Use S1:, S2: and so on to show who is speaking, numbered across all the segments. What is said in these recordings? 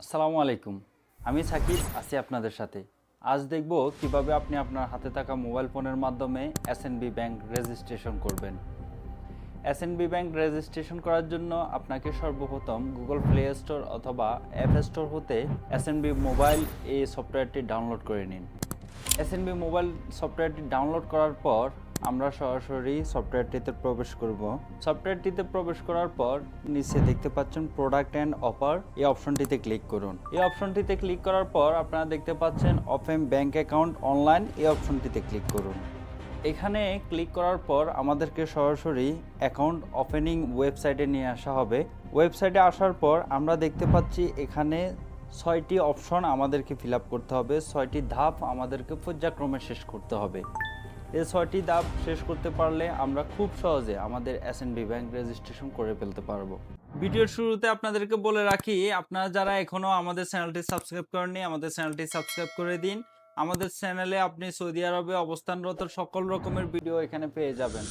S1: আসসালামু আলাইকুম। আমি সাকিব, আছি আপনাদের সাথে। আজ দেখব কীভাবে আপনি আপনার হাতে থাকা মোবাইল ফোনের মাধ্যমে এসএনবি ব্যাংক রেজিস্ট্রেশন করবেন। এসএনবি ব্যাংক রেজিস্ট্রেশন করার জন্য আপনাকে সর্বপ্রথম গুগল প্লে স্টোর অথবা অ্যাপ স্টোর হতে এসএনবি মোবাইল এই সফটওয়্যারটি ডাউনলোড করে নিন। এসএনবি মোবাইল সফটওয়্যারটি ডাউনলোড করার পর আমরা সরাসরি সফটওয়্যারটিতে প্রবেশ করব। সফটওয়্যারটিতে প্রবেশ করার পর নিচে দেখতে পাচ্ছেন প্রোডাক্ট অ্যান্ড অফার এই অপশনটিতে ক্লিক করুন। এই অপশনটিতে ক্লিক করার পর আপনারা দেখতে পাচ্ছেন অফেম ব্যাংক অ্যাকাউন্ট অনলাইন এই অপশনটিতে ক্লিক করুন। এখানে ক্লিক করার পর আমাদেরকে সরাসরি অ্যাকাউন্ট ওপেনিং ওয়েবসাইটে নিয়ে আসা হবে। ওয়েবসাইটে আসার পর আমরা দেখতে পাচ্ছি এখানে ছয়টি অপশন আমাদেরকে ফিল করতে হবে। ছয়টি ধাপ আমাদেরকে পর্যায়ক্রমে শেষ করতে হবে। এই ছয়টি ধাপ শেষ করতে পারলে আমরা খুব সহজে আমাদের এসএনবি ব্যাংক রেজিস্ট্রেশন করে ফেলতে পারব। ভিডিওর শুরুতে আপনাদেরকে বলে রাখি, আপনারা যারা এখনও আমাদের চ্যানেলটি সাবস্ক্রাইব করেননি, আমাদের চ্যানেলটি সাবস্ক্রাইব করে দিন। আমাদের চ্যানেলে আপনি সৌদি আরবে অবস্থানরত সকল রকমের ভিডিও এখানে পেয়ে যাবেন।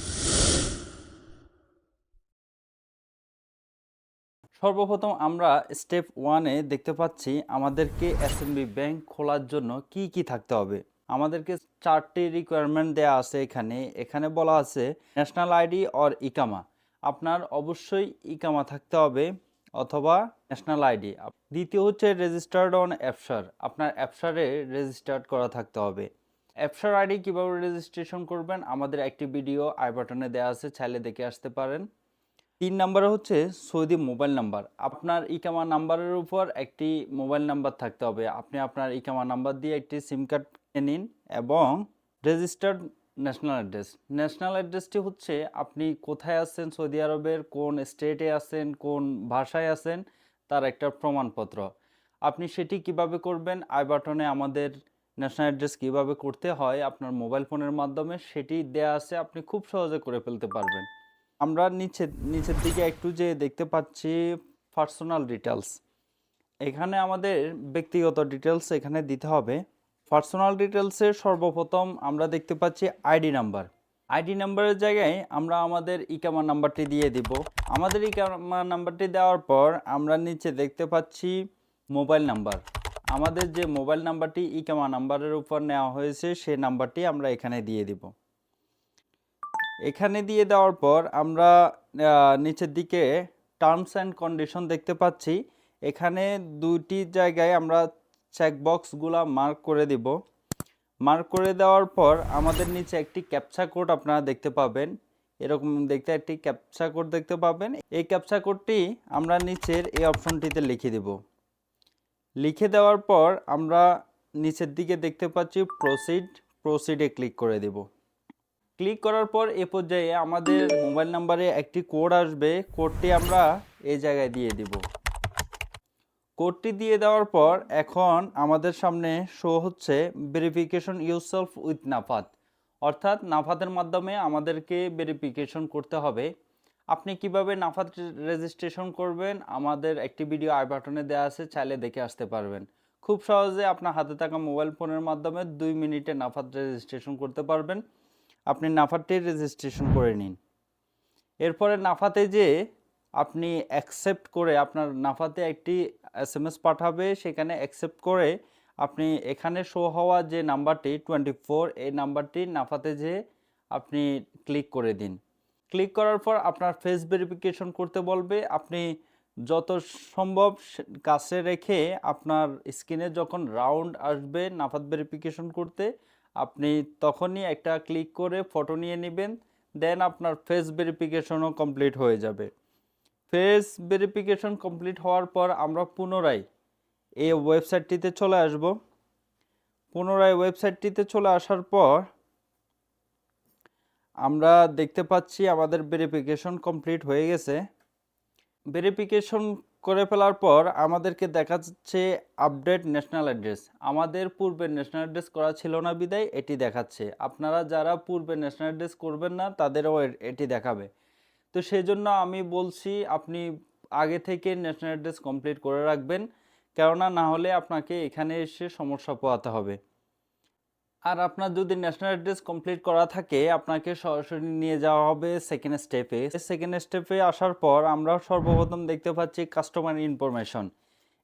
S1: সর্বপ্রথম আমরা স্টেপ ওয়ানে দেখতে পাচ্ছি আমাদেরকে এসএনবি ব্যাংক খোলার জন্য কি কি থাকতে হবে। আমাদেরকে চারটি রিকোয়ারমেন্ট দেয়া আছে এখানে। এখানে বলা আছে ন্যাশনাল আইডি অর ইকামা। আপনার অবশ্যই ইকামা থাকতে হবে অথবা ন্যাশনাল আইডি দ্বিতীয় হচ্ছে রেজিস্টার্ড অন অ্যাপসার আপনার অ্যাপসারে রেজিস্টার্ড করা থাকতে হবে। অ্যাপসার আইডি কীভাবে রেজিস্ট্রেশন করবেন? আমাদের একটি ভিডিও আই বাটনে দেওয়া আছে, চাইলে দেখে আসতে পারেন। তিন নাম্বারে হচ্ছে সৌদি মোবাইল নাম্বার। আপনার ইকামা নাম্বারের উপর একটি মোবাইল নাম্বার থাকতে হবে। আপনি আপনার ইকামা নাম্বার দিয়ে একটি সিম কার্ড নিন এবং রেজিস্টার্ড ন্যাশনাল অ্যাড্রেস ন্যাশনাল অ্যাড্রেসটি হচ্ছে আপনি কোথায় আছেন, সৌদি আরবের কোন স্টেটে আছেন, কোন ভাষায় আছেন, তার একটা প্রমাণপত্র। আপনি সেটি কীভাবে করবেন, আই বাটনে আমাদের ন্যাশনাল অ্যাড্রেস কীভাবে করতে হয়, আপনার মোবাইল ফোনের মাধ্যমে সেটি দেয়া আছে, আপনি খুব সহজে করে ফেলতে পারবেন। আমরা নিচে, নিচের দিকে একটু যে দেখতে পাচ্ছি পার্সোনাল ডিটেলস এখানে আমাদের ব্যক্তিগত ডিটেলস এখানে দিতে হবে। পার্সোনাল ডিটেলসের সর্বপ্রথম আমরা দেখতে পাচ্ছি আইডি নাম্বার আইডি নাম্বারের জায়গায় আমরা আমাদের ইকামা নাম্বারটি দিয়ে দিব। আমাদের ইকামা নাম্বারটি দেওয়ার পর আমরা নিচে দেখতে পাচ্ছি মোবাইল নাম্বার আমাদের যে মোবাইল নাম্বারটি ইকামা নাম্বারের উপর নেওয়া হয়েছে, সেই নাম্বারটি আমরা এখানে দিয়ে দিব। এখানে দিয়ে দেওয়ার পর আমরা নিচের দিকে টার্মস অ্যান্ড কন্ডিশন দেখতে পাচ্ছি। এখানে দুইটি জায়গায় আমরা চেকবক্সগুলা মার্ক করে দিব। মার্ক করে দেওয়ার পর আমাদের নিচে একটি ক্যাপচা কোড আপনারা দেখতে পাবেন। এরকম দেখতে একটি ক্যাপচা কোড দেখতে পাবেন। এই ক্যাপচা কোডটি আমরা নিচের এই অপশনটিতে লিখে দেব। লিখে দেওয়ার পর আমরা নিচের দিকে দেখতে পাচ্ছি প্রসিড প্রসিডে ক্লিক করে দেব। ক্লিক করার পর এ পর্যায়ে আমাদের মোবাইল নাম্বারে একটি কোড আসবে। কোডটি আমরা এই জায়গায় দিয়ে দিব। কোডটি দিয়ে দেওয়ার পর এখন আমাদের সামনে শো হচ্ছে ভেরিফিকেশন ইউরসেলফ উইথ নাফাত অর্থাৎ নাফাতের মাধ্যমে আমাদেরকে ভেরিফিকেশন করতে হবে। আপনি কীভাবে নাফাত রেজিস্ট্রেশন করবেন? আমাদের একটি ভিডিও আই বাটনে দেওয়া আছে, চাইলে দেখে আসতে পারবেন। খুব সহজে আপনার হাতে থাকা মোবাইল ফোনের মাধ্যমে দুই মিনিটে নাফাত রেজিস্ট্রেশন করতে পারবেন। আপনি নাফাতটি রেজিস্ট্রেশন করে নিন। এরপরে নাফাতে যে আপনি অ্যাকসেপ্ট করে আপনার নাফাতে একটি এস এম এস পাঠাবে, সেখানে অ্যাকসেপ্ট করে আপনি এখানে শো হওয়া যে নাম্বারটি টোয়েন্টি ফোর এই নাম্বারটি নাফাতে যে আপনি ক্লিক করে দিন। ক্লিক করার পর আপনার ফেস ভেরিফিকেশন করতে বলবে। আপনি যত সম্ভব কাছে রেখে আপনার স্ক্রিনে যখন রাউন্ড আসবে নাফাত ভেরিফিকেশন করতে, আপনি তখনই একটা ক্লিক করে ফটো নিয়ে নেবেন। দেন আপনার ফেস ভেরিফিকেশনও কমপ্লিট হয়ে যাবে। ফেস ভেরিফিকেশন কমপ্লিট হওয়ার পর আমরা পুনরায় এই ওয়েবসাইটটিতে চলে আসব। পুনরায় ওয়েবসাইটটিতে চলে আসার পর আমরা দেখতে পাচ্ছি আমাদের ভেরিফিকেশন কমপ্লিট হয়ে গেছে। ভেরিফিকেশন করে ফেলার পর আমাদেরকে দেখাচ্ছে আপডেট ন্যাশনাল অ্যাড্রেস। আমাদের পূর্বে ন্যাশনাল অ্যাড্রেস করা ছিল না বিদায়, এটি দেখাচ্ছে। আপনারা যারা পূর্বে ন্যাশনাল অ্যাড্রেস করবেন না, তাদেরও এটি দেখাবে। তো সেই জন্য আমি বলছি, আপনি আগে থেকে ন্যাশনাল অ্যাড্রেস কমপ্লিট করে রাখবেন। কেননা না হলে আপনাকে এখানে এসে সমস্যা পোহাতে হবে। আর আপনার যদি ন্যাশনাল অ্যাড্রেস কমপ্লিট করা থাকে, আপনাকে সরাসরি নিয়ে যাওয়া হবে সেকেন্ড স্টেপে সেকেন্ড স্টেপে আসার পর আমরা সর্বপ্রথম দেখতে পাচ্ছি কাস্টমার ইনফরমেশন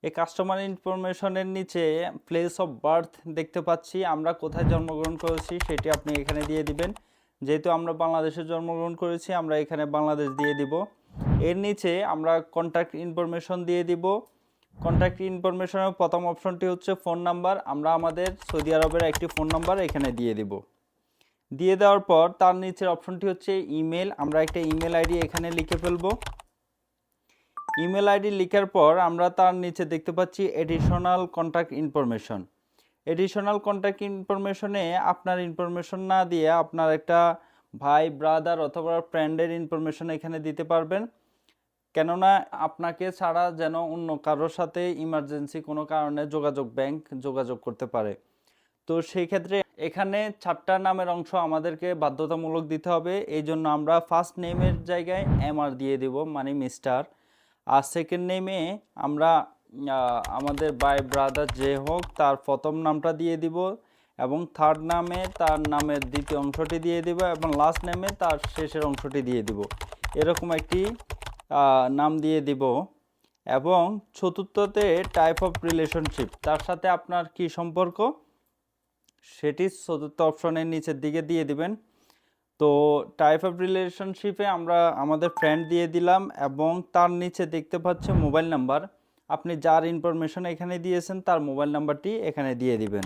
S1: এই কাস্টমার ইনফরমেশনের নিচে প্লেস অফ বার্থ দেখতে পাচ্ছি। আমরা কোথায় জন্মগ্রহণ করেছি সেটি আপনি এখানে দিয়ে দিবেন। যেহেতু আমরা বাংলাদেশে জন্মগ্রহণ করেছি, আমরা এখানে বাংলাদেশ দিয়ে দিব। এর নিচে আমরা কন্ট্যাক্ট ইনফরমেশন দিয়ে দিব। কন্ট্যাক্ট ইনফরমেশনের প্রথম অপশনটি হচ্ছে ফোন নাম্বার আমরা আমাদের সৌদি আরবের একটি ফোন নাম্বার এখানে দিয়ে দিব। দিয়ে দেওয়ার পর তার নিচের অপশনটি হচ্ছে ইমেল আমরা একটা ইমেল আইডি এখানে লিখে ফেলব। ইমেল আইডি লেখার পর আমরা তার নিচে দেখতে পাচ্ছি additional contact information additional contact ইনফরমেশনে আপনার ইনফরমেশন না দিয়ে আপনার একটা ভাই ব্রাদার অথবা ফ্রেন্ডের ইনফরমেশন এখানে দিতে পারবেন। কেননা আপনাকে ছাড়া যেন অন্য কারোর সাথে ইমার্জেন্সি কোনো কারণে যোগাযোগ ব্যাংক যোগাযোগ করতে পারে। তো সেই ক্ষেত্রে এখানে চারটা নামের অংশ আমাদেরকে বাধ্যতামূলক দিতে হবে। এই জন্য আমরা ফার্স্ট নেমের জায়গায় এমআর দিয়ে দেব মানে মিস্টার আর সেকেন্ড নেমে আমরা আমাদের বাই ব্রাদার যে হোক, তার প্রথম নামটা দিয়ে দিব এবং থার্ড নামে তার নামের দ্বিতীয় অংশটি দিয়ে দিব এবং লাস্ট নেমে তার শেষের অংশটি দিয়ে দিব। এরকম একটি নাম দিয়ে দিব এবং চতুর্থতে টাইপ অফ রিলেশনশিপ তার সাথে আপনার কি সম্পর্ক? সেটি চতুর্থ অপশনের নিচের দিকে দিয়ে দিবেন। তো টাইপ অফ রিলেশনশিপে আমরা আমাদের ফ্রেন্ড দিয়ে দিলাম এবং তার নিচে দেখতে পাচ্ছে মোবাইল নাম্বার আপনি যার ইনফরমেশন এখানে দিয়েছেন, তার মোবাইল নাম্বারটি এখানে দিয়ে দিবেন।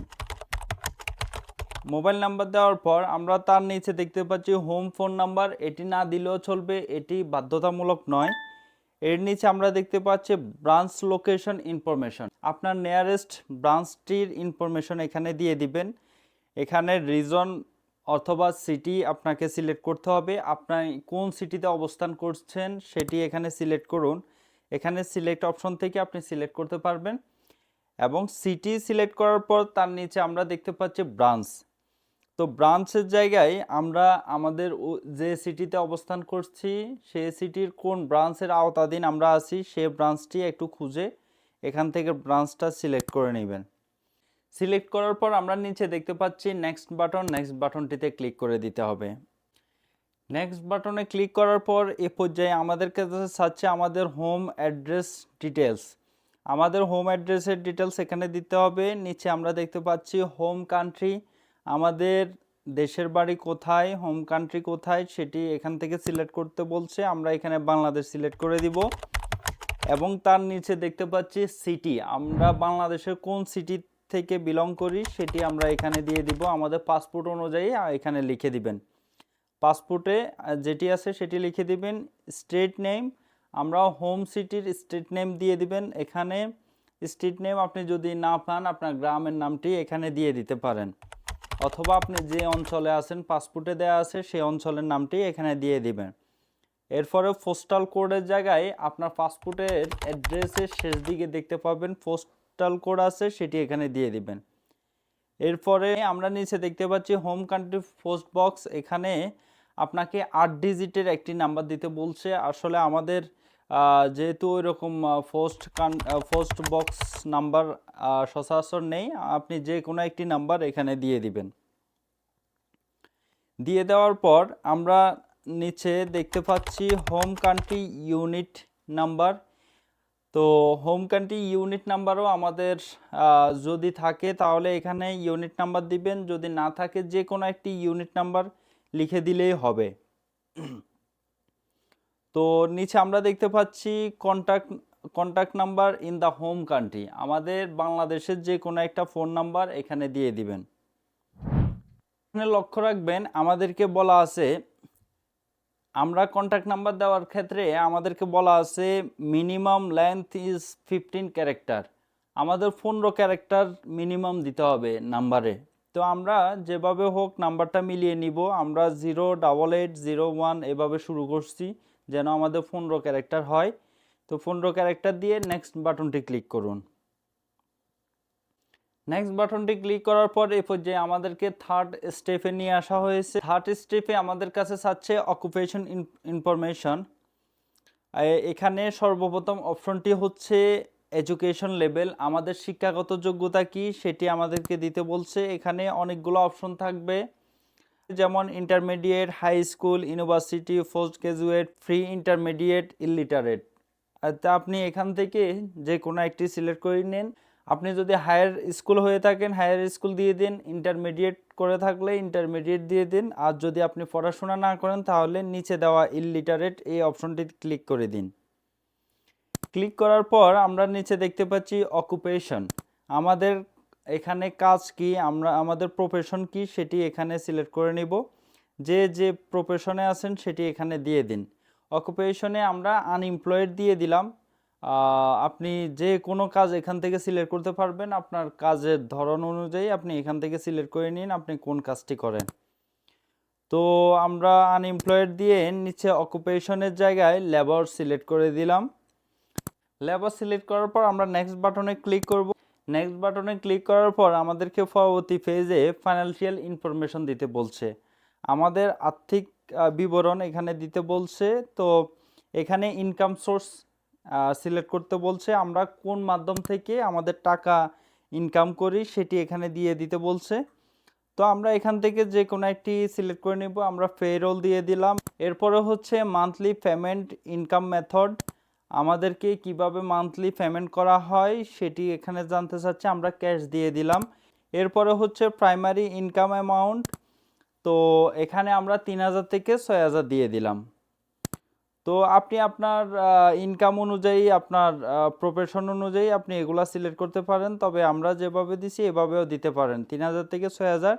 S1: মোবাইল নাম্বার দেওয়ার পর আমরা তার নিচে দেখতে পাচ্ছি হোম ফোন নাম্বার এটি না দিলেও চলবে, এটি বাধ্যতামূলক নয়। এর নিচে আমরা দেখতে পাচ্ছি ব্রাঞ্চ লোকেশন ইনফরমেশন আপনার নিয়ারেস্ট ব্রাঞ্চটির ইনফরমেশন এখানে দিয়ে দিবেন। এখানে রিজন অথবা সিটি আপনাকে সিলেক্ট করতে হবে। আপনার কোন সিটিতে অবস্থান করছেন, সেটি এখানে সিলেক্ট করুন। এখানে সিলেক্ট অপশন থেকে আপনি সিলেক্ট করতে পারবেন এবং সিটি সিলেক্ট করার পর তার নিচে আমরা দেখতে পাচ্ছি ব্রাঞ্চ তো ব্রাঞ্চের জায়গায় আমরা আমাদের যে সিটিতে অবস্থান করছি সেই সিটির কোন ব্রাঞ্চের আওতাধীন আমরা আছি সেই ব্রাঞ্চটি একটু খুঁজে এখান থেকে ব্রাঞ্চটা সিলেক্ট করে নেবেন। সিলেক্ট করার পর আমরা নিচে দেখতে পাচ্ছি নেক্সট বাটন নেক্সট বাটনটিতে ক্লিক করে দিতে হবে। নেক্সট বাটনে ক্লিক করার পর এ পর্যায়ে আমাদের কাছে চাচ্ছে আমাদের হোম অ্যাড্রেস ডিটেলস আমাদের হোম অ্যাড্রেসের ডিটেলস এখানে দিতে হবে। নিচে আমরা দেখতে পাচ্ছি হোম কান্ট্রি আমাদের দেশের বাড়ি কোথায় হোম কান্ট্রি কোথায় সেটি এখান থেকে সিলেক্ট করতে বলছে। আমরা এখানে বাংলাদেশ সিলেক্ট করে দিব। এবং তার নিচে দেখতে পাচ্ছি সিটি আমরা বাংলাদেশের কোন সিটি থেকে বিলং করি সেটি আমরা এখানে দিয়ে দিব। আমাদের পাসপোর্ট অনুযায়ী এখানে লিখে দিবেন। পাসপোর্টে যেটি আছে সেটি লিখে দিবেন স্টেট নেম, আমরা হোম সিটির স্টেট নেম দিয়ে দিবেন। এখানে স্ট্রিট নেম আপনি যদি না পান, আপনার গ্রামের নামটি এখানে দিয়ে দিতে পারেন। অথবা আপনি যে অঞ্চলে আছেন, পাসপোর্টে দেওয়া আছে, সেই অঞ্চলের নামটি এখানে দিয়ে দিবেন। এরপরে পোস্টাল কোডের জায়গায় আপনার পাসপোর্টের অ্যাড্রেসের শেষ দিকে দেখতে পাবেন পোস্টাল কোড আছে, সেটি এখানে দিয়ে দিবেন। এরপরে আমরা নিচে দেখতে পাচ্ছি হোম কান্ট্রি পোস্ট বক্স এখানে আপনাকে আট ডিজিটের একটি নাম্বার দিতে বলছে। আসলে আমাদের যেহেতু এরকম পোস্ট কান পোস্ট বক্স নাম্বার সচরাচর নেই, আপনি যে কোনো একটি নাম্বার এখানে দিয়ে দিবেন। দিয়ে দেওয়ার পর আমরা নিচে দেখতে পাচ্ছি হোম কান্ট্রি ইউনিট নাম্বার তো হোম কান্ট্রি ইউনিট নাম্বারও আমাদের যদি থাকে তাহলে এখানে ইউনিট নাম্বার দিবেন। যদি না থাকে যে কোনো একটি ইউনিট নাম্বার লিখে দিলেই হবে। তো নিচে আমরা দেখতে পাচ্ছি contact contact number in the home country আমাদের বাংলাদেশের যে কোনো একটা ফোন নাম্বার এখানে দিয়ে দিবেন। এখানে লক্ষ্য রাখবেন, আমাদেরকে বলা আছে, আমরা কন্ট্যাক্ট নাম্বার দেওয়ার ক্ষেত্রে আমাদেরকে বলা আছে minimum length is fifteen character আমাদের পনেরো ক্যারেক্টার মিনিমাম দিতে হবে নাম্বারে তো আমরা যেভাবে হোক নাম্বারটা মিলিয়ে নিব, আমরা zero double eight zero one এভাবে শুরু করছি যেন আমাদের পনেরো ক্যারেক্টার হয়। তো পনেরো ক্যারেক্টার দিয়ে নেক্সট বাটনটি ক্লিক করুন। নেক্সট বাটনটি ক্লিক করার পর এই পর্যায়ে আমাদেরকে থার্ড স্টেপে নিয়ে আসা হয়েছে। থার্ড স্টেপে আমাদের কাছে চাচ্ছে অকুপেশন ইনফরমেশন এখানে সর্বপ্রথম অপশনটি হচ্ছে এডুকেশন লেভেল আমাদের শিক্ষাগত যোগ্যতা কি সেটি আমাদেরকে দিতে বলছে। এখানে অনেকগুলো অপশন থাকবে। যেমন intermediate high school university post graduate free intermediate illiterate তা আপনি এখান থেকে যে কোনো একটি সিলেক্ট করে নিন। আপনি যদি হায়ার স্কুল হয়ে থাকেন হায়ার স্কুল দিয়ে দিন ইন্টারমিডিয়েট করে থাকলে ইন্টারমিডিয়েট দিয়ে দিন। আর যদি আপনি পড়াশোনা না করেন, তাহলে নিচে দেওয়া ইললিটারেট এই অপশনটি ক্লিক করে দিন। ক্লিক করার পর আমরা নিচে দেখতে পাচ্ছি অকুপেশন আমাদের এখানে কাজ কি? আমরা, আমাদের প্রফেশন কি? সেটি এখানে সিলেক্ট করে নিব। যে যে প্রফেশনে আছেন সেটি এখানে দিয়ে দিন। অকুপেশনে আমরা আনএমপ্লয়েড দিয়ে দিলাম। আপনি যে কোনো কাজ এখান থেকে সিলেক্ট করতে পারবেন। আপনার কাজের ধরন অনুযায়ী আপনি এখান থেকে সিলেক্ট করে নিন আপনি কোন কাজটি করেন। তো আমরা আনএমপ্লয়েড দিয়ে নিচে অকুপেশনের জায়গায় লেবার সিলেক্ট করে দিলাম। লেবার সিলেক্ট করার পর আমরা নেক্সট বাটনে ক্লিক করব। নেক্সট বাটনে ক্লিক করার পর আমাদেরকে পরবর্তী ফেজে ফাইন্যান্সিয়াল ইনফরমেশন দিতে বলছে। আমাদের আর্থিক বিবরণ এখানে দিতে বলছে। তো এখানে ইনকাম সোর্স সিলেক্ট করতে বলছে। আমরা কোন মাধ্যম থেকে আমাদের টাকা ইনকাম করি সেটি এখানে দিয়ে দিতে বলছে। তো আমরা এখান থেকে যে কোনো একটি সিলেক্ট করে নেব। আমরা পেরোল দিয়ে দিলাম। এরপরে হচ্ছে মান্থলি পেমেন্ট ইনকাম মেথড আমাদেরকে কীভাবে মান্থলি পেমেন্ট করা হয় সেটি এখানে জানতে চাচ্ছে, আমরা ক্যাশ দিয়ে দিলাম। এরপরে হচ্ছে প্রাইমারি ইনকাম অ্যামাউন্ট তো এখানে আমরা তিন হাজার থেকে ছয় হাজার দিয়ে দিলাম। তো আপনি আপনার ইনকাম অনুযায়ী, আপনার প্রফেশন অনুযায়ী আপনি এগুলা সিলেক্ট করতে পারেন, তবে আমরা যেভাবে দিছি এভাবেও দিতে পারেন, তিন হাজার থেকে ছয় হাজার।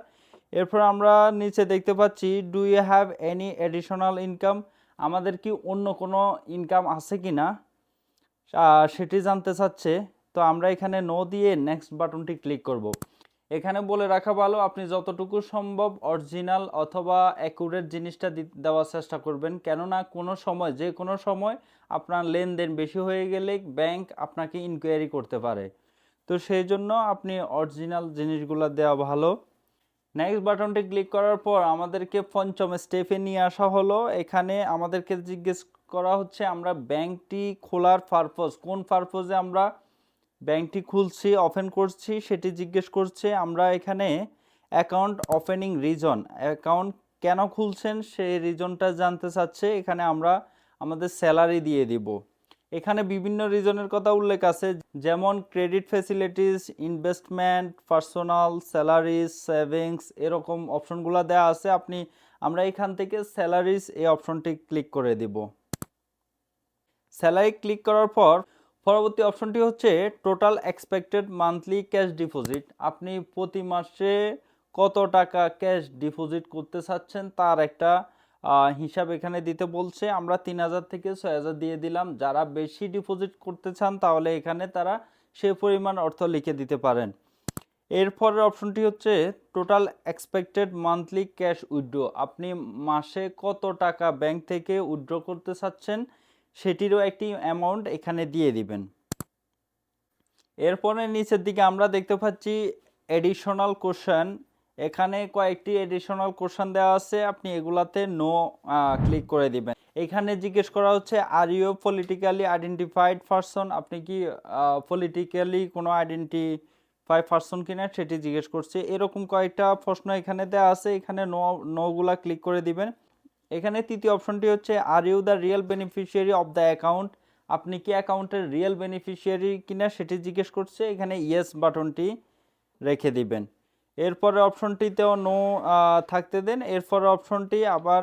S1: এরপর আমরা নিচে দেখতে পাচ্ছি do you have any additional income আমাদের কি অন্য কোনো ইনকাম আছে কি না? সেটি জানতে চাচ্ছে। তো আমরা এখানে নো দিয়ে নেক্সট বাটনটি ক্লিক করব। এখানে বলে রাখা ভালো, আপনি যতটুকু সম্ভব অরিজিনাল অথবা অ্যাকুরেট জিনিসটা দেওয়ার চেষ্টা করবেন। কেননা কোনো সময়, যে কোনো সময় আপনার লেনদেন বেশি হয়ে গেলে ব্যাংক আপনাকে ইনকোয়ারি করতে পারে। তো সেই জন্য আপনি অরিজিনাল জিনিসগুলো দেওয়া ভালো। নেক্সট বাটনটি ক্লিক করার পর আমাদেরকে পঞ্চম স্টেপে নিয়ে আসা হলো। এখানে আমাদেরকে জিজ্ঞেস করা হচ্ছে, আমরা ব্যাংকটি খোলার পারপোজ কোন পারপোজে আমরা ব্যাংকটি খুলছি ওপেন করছি, সেটি জিজ্ঞেস করছে, আমরা এখানে অ্যাকাউন্ট ওপেনিং রিজন অ্যাকাউন্ট কেন খুলছেন, সেই রিজনটা জানতে চাচ্ছে। এখানে আমরা আমাদের স্যালারি দিয়ে দিব। এখানে বিভিন্ন রিজনের কথা উল্লেখ আছে, যেমন credit facilities investment, personal salaries savings, এরকম অপশনগুলো দেওয়া আছে। আপনি, আমরা এখান থেকে স্যালারিজ এই অপশনটি ক্লিক করে দিব। স্যালারি ক্লিক করার পর, পরবর্তী অপশনটি হচ্ছে total expected monthly cash deposit. আপনি প্রতি মাসে কত টাকা ক্যাশ ডিপোজিট করতে চাচ্ছেন তার একটা হিসাব এখানে দিতে বলছে, আমরা তিন হাজার থেকে ছয় হাজার দিয়ে দিলাম। যারা বেশি ডিপোজিট করতে চান, তাহলে এখানে তারা সে পরিমাণ অর্থ লিখে দিতে পারেন। এরপরের অপশনটি হচ্ছে total expected monthly cash withdraw আপনি মাসে কত টাকা ব্যাংক থেকে উইথড্র করতে চাচ্ছেন, সেটিরও একটি অ্যামাউন্ট এখানে দিয়ে দিবেন। এরপরে নিচের দিকে আমরা দেখতে পাচ্ছি এডিশনাল কোশ্চেন এখানে কয়েকটি এডিশনাল কোশ্চেন দেওয়া আছে, আপনি এগুলাতে নো ক্লিক করে দিবেন। এখানে জিজ্ঞেস করা হচ্ছে are you politically identified person আপনি কি পলিটিক্যালি কোনো আইডেন্টিফাই পারসন কিনা সেটি জিজ্ঞেস করছে। এরকম কয়েকটা প্রশ্ন এখানে দেওয়া আছে, এখানে নো নোগুলা ক্লিক করে দিবেন। এখানে তৃতীয় অপশনটি হচ্ছে are you the real beneficiary of the account আপনি কি অ্যাকাউন্টের রিয়েল বেনিফিশিয়ারি কিনা সেটি জিজ্ঞেস করছে, এখানে ইয়েস বাটনটি রেখে দিবেন। এরপরে অপশনটিতেও নো থাকতে দেন। এরপরে অপশনটি আবার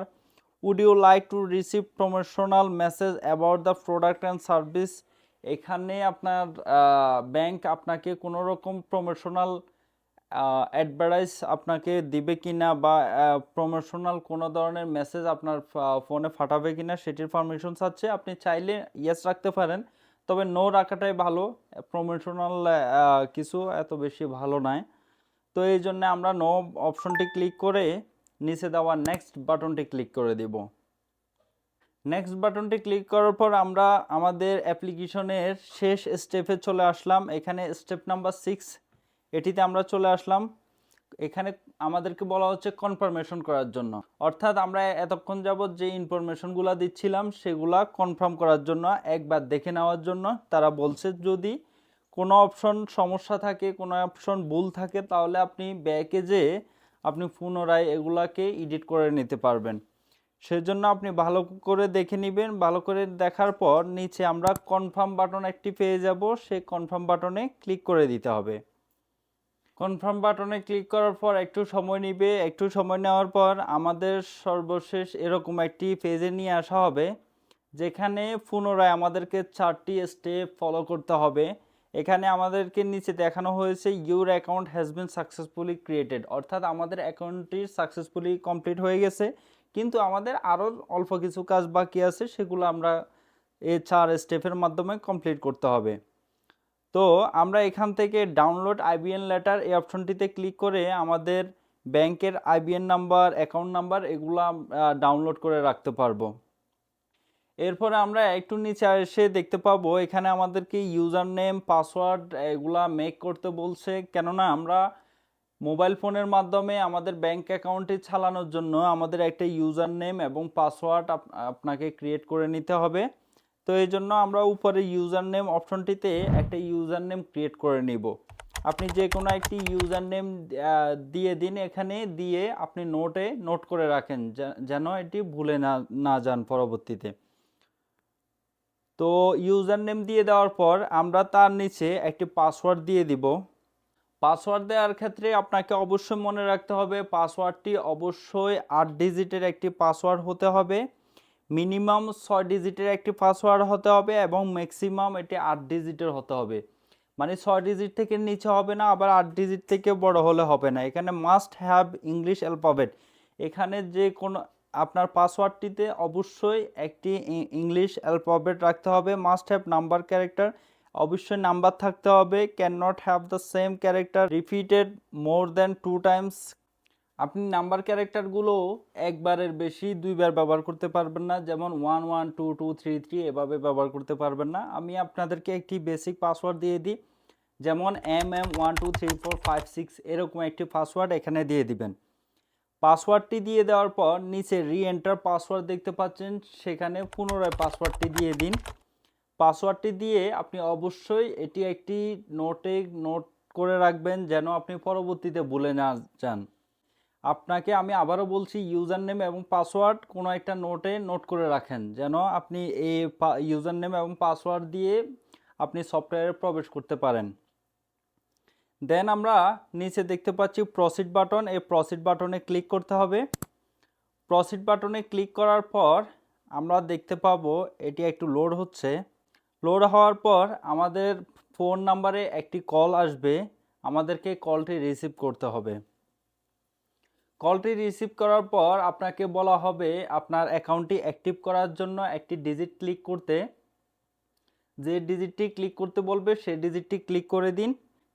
S1: would you like to receive promotional message about the product and service এখানে আপনার ব্যাংক আপনাকে কোনো রকম প্রমোশনাল অ্যাডভার্টাইজ আপনাকে দিবে কি না বা প্রমোশনাল কোনো ধরনের মেসেজ আপনার ফোনে ফাটাবে কি না সেটির পারমিশন চাচ্ছে। আপনি চাইলে ইয়েস রাখতে পারেন, তবে নো রাখাটাই ভালো। প্রমোশনাল কিছু এত বেশি ভালো নয়। তো এই জন্য আমরা নো অপশনটি ক্লিক করে নিচে দেওয়া নেক্সট বাটনটি ক্লিক করে দিব। নেক্সট বাটনটি ক্লিক করার পর আমরা আমাদের অ্যাপ্লিকেশনের শেষ স্টেপে চলে আসলাম। এখানে স্টেপ নাম্বার সিক্স এটিতে আমরা চলে আসলাম। এখানে আমাদেরকে বলা হচ্ছে কনফার্মেশন করার জন্য। অর্থাৎ আমরা এতক্ষণ যাবৎ যে ইনফরমেশনগুলো দিচ্ছিলাম, সেগুলা কনফার্ম করার জন্য, একবার দেখে নেওয়ার জন্য তারা বলছে যদি কোনো অপশন সমস্যা থাকে, কোনো অপশন ভুল থাকে, তাহলে আপনি ব্যাকে যে আপনি পুনরায় এগুলাকে এডিট করে নিতে পারবেন। সেজন্য আপনি ভালো করে দেখে নেবেন। ভালো করে দেখার পর নিচে আমরা কনফার্ম বাটন একটি পেয়ে যাব। সেই কনফার্ম বাটনে ক্লিক করে দিতে হবে। কনফার্ম বাটনে ক্লিক করার পর একটু সময় নিবে। একটু সময় নেওয়ার পর আমাদের সর্বশেষ এরকম একটি পেজে নিয়ে আসা হবে, যেখানে পুনরায় আমাদেরকে চারটি স্টেপ ফলো করতে হবে। এখানে আমাদেরকে নিচে দেখানো হয়েছে your account has been successfully created অর্থাৎ আমাদের অ্যাকাউন্টটি সাকসেসফুলি কমপ্লিট হয়ে গেছে। কিন্তু আমাদের আরও অল্প কিছু কাজ বাকি আছে, সেগুলো আমরা এই চার স্টেপের মাধ্যমে কমপ্লিট করতে হবে। তো আমরা এখান থেকে ডাউনলোড আইবিএন লেটার এই অপশনটিতে ক্লিক করে আমাদের ব্যাংকের আইবিএন নাম্বার অ্যাকাউন্ট নাম্বার এগুলা ডাউনলোড করে রাখতে পারব। এরপরে আমরা একটু নিচে এসে দেখতে পাবো, এখানে আমাদেরকে ইউজার নেম পাসওয়ার্ড এগুলা মেক করতে বলছে। কেননা আমরা মোবাইল ফোনের মাধ্যমে আমাদের ব্যাংক অ্যাকাউন্টটি চালানোর জন্য আমাদের একটা ইউজার নেম এবং পাসওয়ার্ড আপনাকে ক্রিয়েট করে নিতে হবে। তো এই জন্য আমরা উপরে ইউজার নেম অপশনটিতে একটা ইউজার নেম ক্রিয়েট করে নিব। আপনি যে কোনো একটি ইউজার নেম দিয়ে দিন এখানে, দিয়ে আপনি নোটে নোট করে রাখেন যেন এটি ভুলে না না যান পরবর্তীতে। তো ইউজার নেম দিয়ে দেওয়ার পর আমরা তার নিচে একটি পাসওয়ার্ড দিয়ে দিব। পাসওয়ার্ড দেওয়ার ক্ষেত্রে আপনাকে অবশ্যই মনে রাখতে হবে পাসওয়ার্ডটি অবশ্যই আট ডিজিটের একটি পাসওয়ার্ড হতে হবে। মিনিমাম ছয় ডিজিটের একটি পাসওয়ার্ড হতে হবে এবং ম্যাক্সিমাম এটি আট ডিজিটের হতে হবে। মানে ছয় ডিজিট থেকে নিচে হবে না, আবার আট ডিজিট থেকে বড় হলে হবে না। এখানে মাস্ট হ্যাভ ইংলিশ অ্যালফাবেট এখানে যে কোনো আপনার পাসওয়ার্ডটিতে অবশ্যই একটি ইংলিশ অ্যালফাবেট রাখতে হবে মাস্ট হ্যাভ নাম্বার ক্যারেক্টার অবশ্যই নাম্বার থাকতে হবে can not have the same character repeated more than two times আপনি নাম্বার ক্যারেক্টারগুলো একবারের বেশি দুইবার ব্যবহার করতে পারবেন না, যেমন one one two two three three এভাবে ব্যবহার করতে পারবেন না। আমি আপনাদেরকে একটি বেসিক পাসওয়ার্ড দিয়ে দিই, যেমন M M one two three four five six এরকম একটি পাসওয়ার্ড এখানে দিয়ে দিবেন। পাসওয়ার্ডটি দিয়ে দেওয়ার পর নিচে রি এন্টার পাসওয়ার্ড দেখতে পাচ্ছেন। সেখানে পুনরায় পাসওয়ার্ডটি দিয়ে দিন। পাসওয়ার্ডটি দিয়ে আপনি অবশ্যই এটি একটি নোটে নোট করে রাখবেন যেন আপনি পরবর্তীতে ভুলে না যান। আপনাকে আমি আবারও বলছি ইউজার নেম এবং পাসওয়ার্ড কোনো একটা নোটে নোট করে রাখেন যেন আপনি এই ইউজার নেম এবং পাসওয়ার্ড দিয়ে আপনি সফটওয়্যারে প্রবেশ করতে পারেন। দেন আমরা নিচে দেখতে পাচ্ছি প্রসিড বাটন এই প্রসিড বাটনে ক্লিক করতে হবে। প্রসিড বাটনে ক্লিক করার পর আমরা দেখতে পাবো এটি একটু লোড হচ্ছে। লোড হওয়ার পর আমাদের ফোন নাম্বারে একটি কল আসবে। আমাদেরকে কলটি রিসিভ করতে হবে। কলটি রিসিভ করার পর আপনাকে বলা হবে আপনার অ্যাকাউন্টটি অ্যাক্টিভ করার জন্য একটি ডিজিট ক্লিক করতে। যে ডিজিটটি ক্লিক করতে বলবে, সেই ডিজিটটি ক্লিক করে দিন।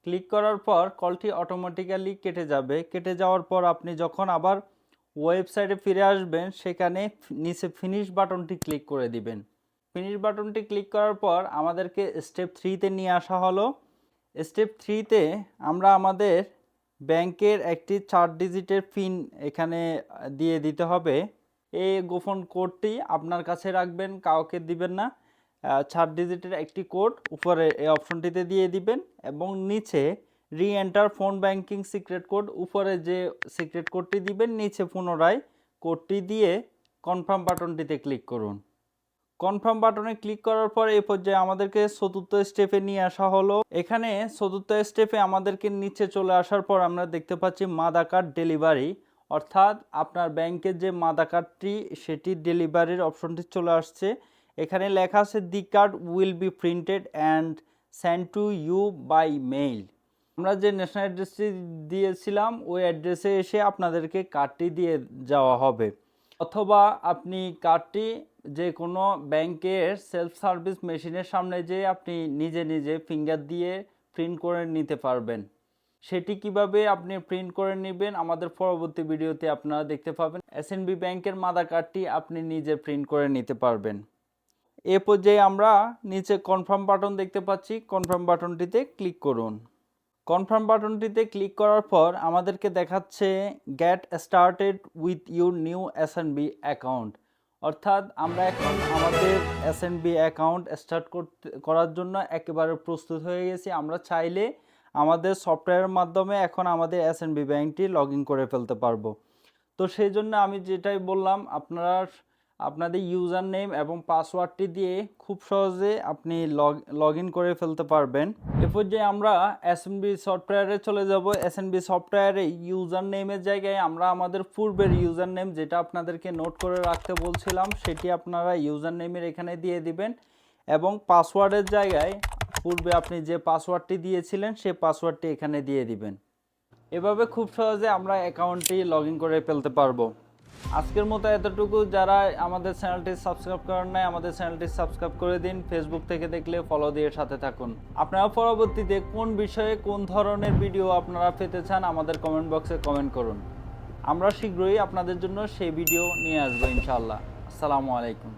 S1: ক্লিক করার পর কলটি অটোমেটিক্যালি কেটে যাবে। কেটে যাওয়ার পর আপনি যখন আবার ওয়েবসাইটে ফিরে আসবেন, সেখানে নিচে ফিনিশ বাটনটি ক্লিক করে দিবেন। ফিনিশ বাটনটি ক্লিক করার পর আমাদেরকে স্টেপ থ্রিতে নিয়ে আসা হলো। স্টেপ থ্রিতে আমরা আমাদের ব্যাংকের একটি চার ডিজিটের পিন এখানে দিয়ে দিতে হবে। এই গোপন কোডটি আপনার কাছে রাখবেন, কাউকে দিবেন না। চার ডিজিটের একটি কোড উপরে এই অপশনটিতে দিয়ে দিবেন এবং নিচে re enter phone banking secret code উপরে যে সিক্রেট কোডটি দিবেন, নিচে পুনরায় কোডটি দিয়ে কনফার্ম বাটনটিতে ক্লিক করুন। কনফার্ম বাটনে ক্লিক করার পর এই পর্যায়ে আমাদেরকে চতুর্থ স্টেপে নিয়ে আসা হলো। এখানে চতুর্থ স্টেপে আমাদেরকে নিচে চলে আসার পর আমরা দেখতে পাচ্ছি মাদা কার্ড ডেলিভারি অর্থাৎ আপনার ব্যাংকের যে মাদা কার্ডটি সেটি ডেলিভারির অপশনটি চলে আসছে। এখানে লেখা আছে, the card will be printed and send to you by mail. আমরা যে ন্যাশনাল অ্যাড্রেসটি দিয়েছিলাম, ওই অ্যাড্রেসে এসে আপনাদেরকে কার্ডটি দিয়ে যাওয়া হবে। অথবা আপনি কার্ডটি যে কোনো ব্যাংকের সেলফ সার্ভিস মেশিনের সামনে যেয়ে আপনি নিজে নিজে ফিঙ্গার দিয়ে প্রিন্ট করে নিতে পারবেন। সেটি কীভাবে আপনি প্রিন্ট করে নেবেন, আমাদের পরবর্তী ভিডিওতে আপনারা দেখতে পাবেন। এসএনবি ব্যাংকের মাদার কার্ডটি আপনি নিজে প্রিন্ট করে নিতে পারবেন। এ পর্যায়ে আমরা নিচে কনফার্ম বাটন দেখতে পাচ্ছি। কনফার্ম বাটনটিতে ক্লিক করুন। কনফার্ম বাটনটিতে ক্লিক করার পর আমাদেরকে দেখাচ্ছে get started with your new SNB account অর্থাৎ আমরা এখন আমাদের এসএনবি অ্যাকাউন্ট স্টার্ট করতে, করার জন্য একেবারে প্রস্তুত হয়ে গেছি। আমরা চাইলে আমাদের সফটওয়্যারের মাধ্যমে এখন আমাদের এসএনবি ব্যাংকটি লগ করে ফেলতে পারব। তো সেই জন্য আমি যেটাই বললাম, আপনারা আপনাদের ইউজার নেম এবং পাসওয়ার্ডটি দিয়ে খুব সহজে আপনি লগ লগ ইন করে ফেলতে পারবেন। এরপর যে আমরা এসএনবি সফটওয়্যারে চলে যাব। এসএনবি সফটওয়্যারে ইউজার নেমের জায়গায় আমরা আমাদের পূর্বের ইউজার নেম যেটা আপনাদেরকে নোট করে রাখতে বলছিলাম, সেটি আপনারা ইউজার নেমের এখানে দিয়ে দিবেন এবং পাসওয়ার্ডের জায়গায় পূর্বে আপনি যে পাসওয়ার্ডটি দিয়েছিলেন সেই পাসওয়ার্ডটি এখানে দিয়ে দিবেন। এভাবে খুব সহজে আমরা অ্যাকাউন্টটি লগ করে ফেলতে পারব। আজকের মতো এতটুকু। যারা আমাদের চ্যানেলটি সাবস্ক্রাইব করেন নাই, আমাদের চ্যানেলটি সাবস্ক্রাইব করে দিন। ফেসবুক থেকে দেখলে ফলো দিয়ে সাথে থাকুন। আপনারা পরবর্তীতে কোন বিষয়ে কোন ধরনের ভিডিও আপনারা পেতে চান, আমাদের কমেন্ট বক্সে কমেন্ট করুন। আমরা শীঘ্রই আপনাদের জন্য সেই ভিডিও নিয়ে আসব ইনশাল্লাহ আসসালামু আলাইকুম।